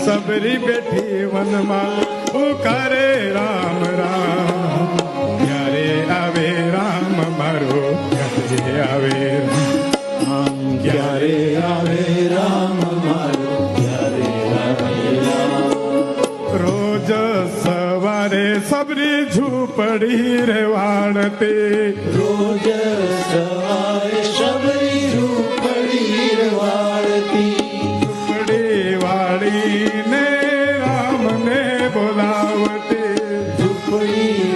સબરી બેઠી વનમાં પુકારે રામ રામ ક્યારે આવે રામ મારો ક્યારે આવે રામ ક્યારે આવે રામ મારો ક્યારે આવે રામ રોજ સવારે સબરી ઝૂંપડી રે વાળતે રોજ સવારે ઝૂંપડી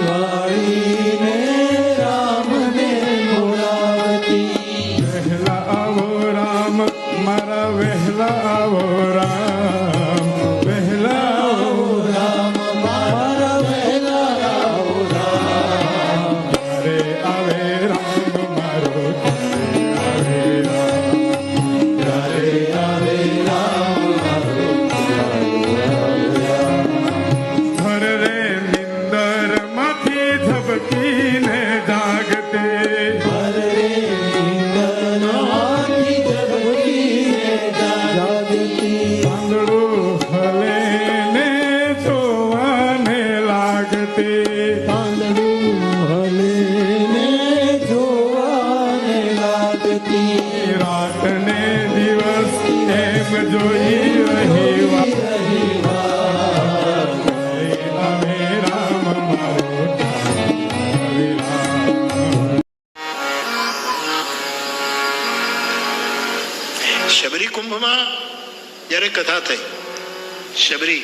લાગતી રાત ને દિવસ એમ જોઈ રહી વાત રહી વાત આવે રામ મારો આવે રામ શબરી કુંભમાં જ્યારે કથા થઈ શબરી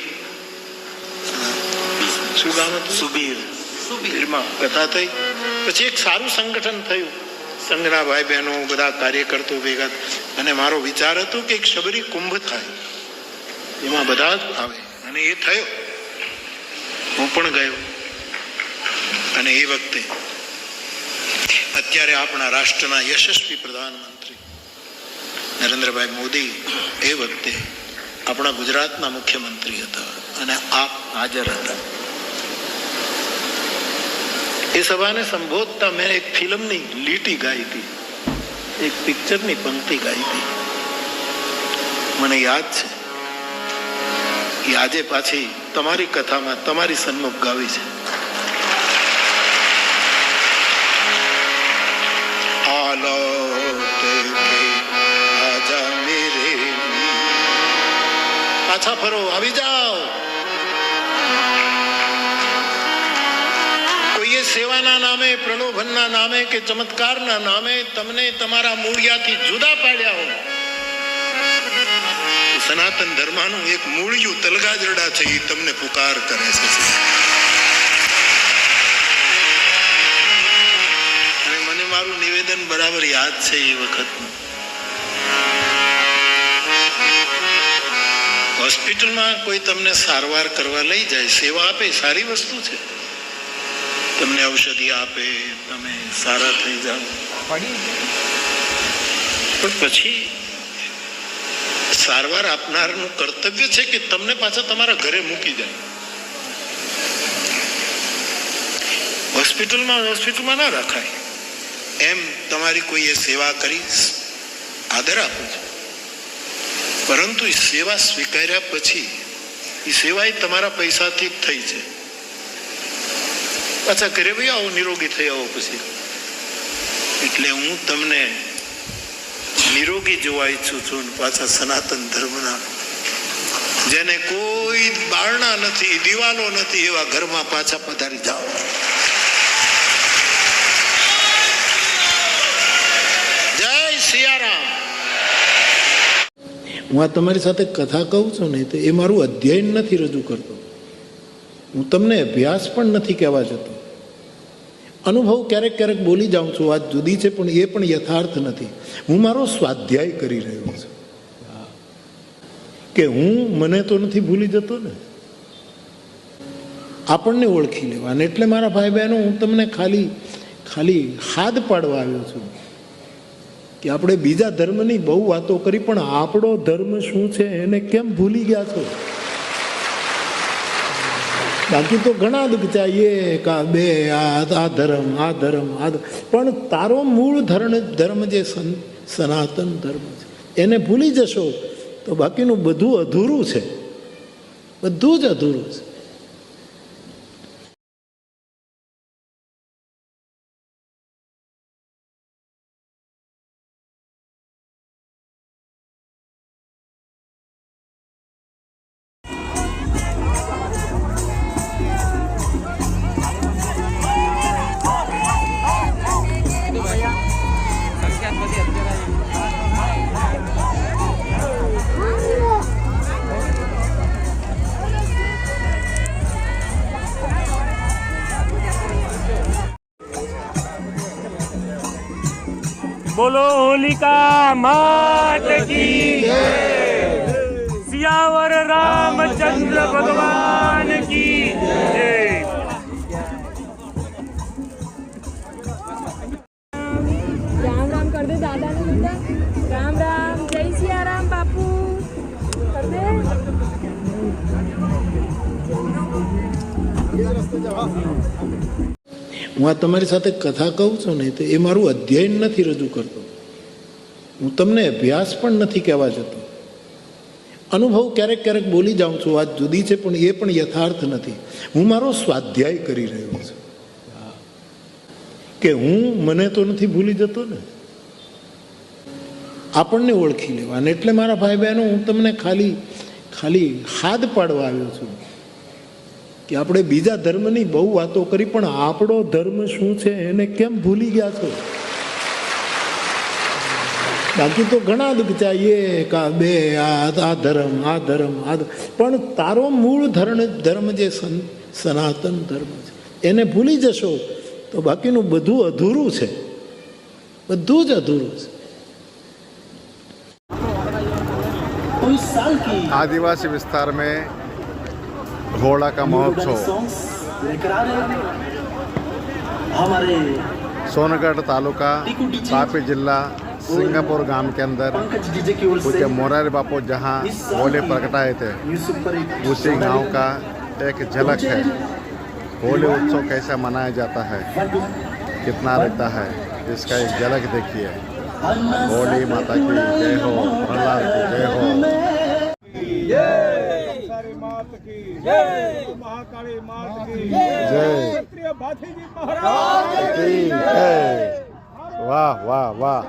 શું ગામ હતું સુબીર સુબીરમાં કથા થઈ પછી એક સારું સંગઠન થયું સંઘના ભાઈ બહેનો બધા કાર્યકર્તો ભેગા અને મારો વિચાર હતો કે એક શબરી કુંભ થાય. એમાં બધા જ આવે. અને એ થયો. હું પણ ગયો. અને એ વખતે અત્યારે આપણા રાષ્ટ્રના યશસ્વી પ્રધાનમંત્રી નરેન્દ્રભાઈ મોદી એ વખતે આપણા ગુજરાતના મુખ્યમંત્રી હતા. અને આપ હાજર હતા. એ સભાને સંબોધતા મેં એક ફિલ્મની લીટી ગાઈ હતી. એક પિક્ચરની પંક્તિ ગાઈ હતી. મને યાદ છે. એ આજે પાછી તમારી કથામાં તમારી સન્મુખ ગાવી છે. પાછા ફરો, આવી જાઓ. સેવાના નામે, પ્રલોભનના નામે કે ચમત્કારના નામે તમને તમારા મૂળિયાથી જુદા પાડ્યા હોય. સનાતન ધર્મનું એક મૂળિયું તલગાજરડા છે, એ તમને પુકાર કરે છે. અને મને મારું નિવેદન બરાબર યાદ છે એ વખતનું હોસ્પિટલમાં કોઈ તમને સારવાર કરવા લઈ જાય, સેવા આપે, સારી વસ્તુ છે. તમને ઔષધિ આપે તમે સારા થઈ જાઓ. પણ પછી સારવાર આપનારનું કર્તવ્ય છે કે તમને પાછા તમારા ઘરે મૂકી જાય. હોસ્પિટલમાં હોસ્પિટલમાં ના રાખાય. એમ તમારી કોઈએ સેવા કરી આદર આપો છો. પરંતુ એ સેવા સ્વીકાર્યા પછી એ સેવા એ તમારા પૈસાથી જ થઈ છે. પાછા ઘરે ભાઈ આવો નિરોગી થઈ આવો પછી. એટલે હું તમને નિરોગી જોવા ઈચ્છું છું પાછા સનાતન ધર્મના. જેને કોઈ બારણા નથી, દિવાલો નથી એવા ઘરમાં પાછા પધારી જાઓ. જય સિયારામ. હું આ તમારી સાથે કથા કહું છું ને, તો એ મારું અધ્યયન નથી રજૂ કરતો. હું તમને અભ્યાસ પણ નથી કહેવા જતો. અનુભવ ક્યારેક ક્યારેક બોલી જાઉં છું, વાત જુદી છે, પણ એ પણ યથાર્થ નથી. હું મારો સ્વાધ્યાય કરી રહ્યો છું. કે હું મને તો નથી ભૂલી જતો ને. આપણને ઓળખી લેવાને. એટલે મારા ભાઈ બહેનો હું તમને ખાલી ખાલી હાથ પાડવા આવ્યો છું કે આપણે બીજા ધર્મની બહુ વાતો કરી, પણ આપણો ધર્મ શું છે, એને કેમ ભૂલી ગયા છો? બાકી તો ઘણા દુઃખ ચાહીએ કા બે આ આ ધર્મ આ ધર્મ, આ પણ તારો મૂળ ધર્મ ધર્મ જે સન- સનાતન ધર્મ છે, એને ભૂલી જશો તો બાકીનું બધું અધૂરું છે. બધું જ અધૂરું છે. बोलो होलिका मात की सियावर रामचंद्र भगवान की राम राम कर दे दादा ने बेटा। राम राम। जय सिया राम बापू। कर दे। હું આ તમારી સાથે કથા કહું છું ને તો એ મારું અધ્યયન નથી રજૂ કરતો. હું તમને અભ્યાસ પણ નથી કહેવા જતો. અનુભવ ક્યારેક ક્યારેક બોલી જાઉં છું, વાત જુદી છે, પણ એ પણ યથાર્થ નથી. હું મારો સ્વાધ્યાય કરી રહ્યો છું. કે હું મને તો નથી ભૂલી જતો ને. આપણને ઓળખી લેવા અને એટલે મારા ભાઈ બહેનો, હું તમને ખાલી ખાલી હાથ પાડવા આવ્યો છું. કે આપણે બીજા ધર્મની બહુ વાતો કરી પણ આપણો ધર્મ શું છે એને કેમ ભૂલી ગયા છો બાકી તો ઘણા દુખતા એ કા બે આ આ ધર્મ આ ધર્મ આ ધ- પણ તારો મૂળ ધર્મ ધર્મ જે સન- સનાતન ધર્મ છે એને ભૂલી જશો તો બાકીનું બધું અધૂરું છે બધું જ અધૂરું છે आदिवासी विस्तार में घोड़ा का महोत्सव। हमारे सोनगढ़ तालुका तापी जिला सिंगापुर गाँव के अंदर पूज्य मोरारी बापू जहाँ होली प्रकटाए थे। उसी गाँव का एक झलक है। होली उत्सव कैसे मनाया जाता है? कितना रहता है? इसका एक झलक देखिए। होली माता की जय हो प्रहलाद की जय हो। મહાકાળી માત કી જય. ક્ષત્રિય ભાથીજી વાહ વાહ વાહ.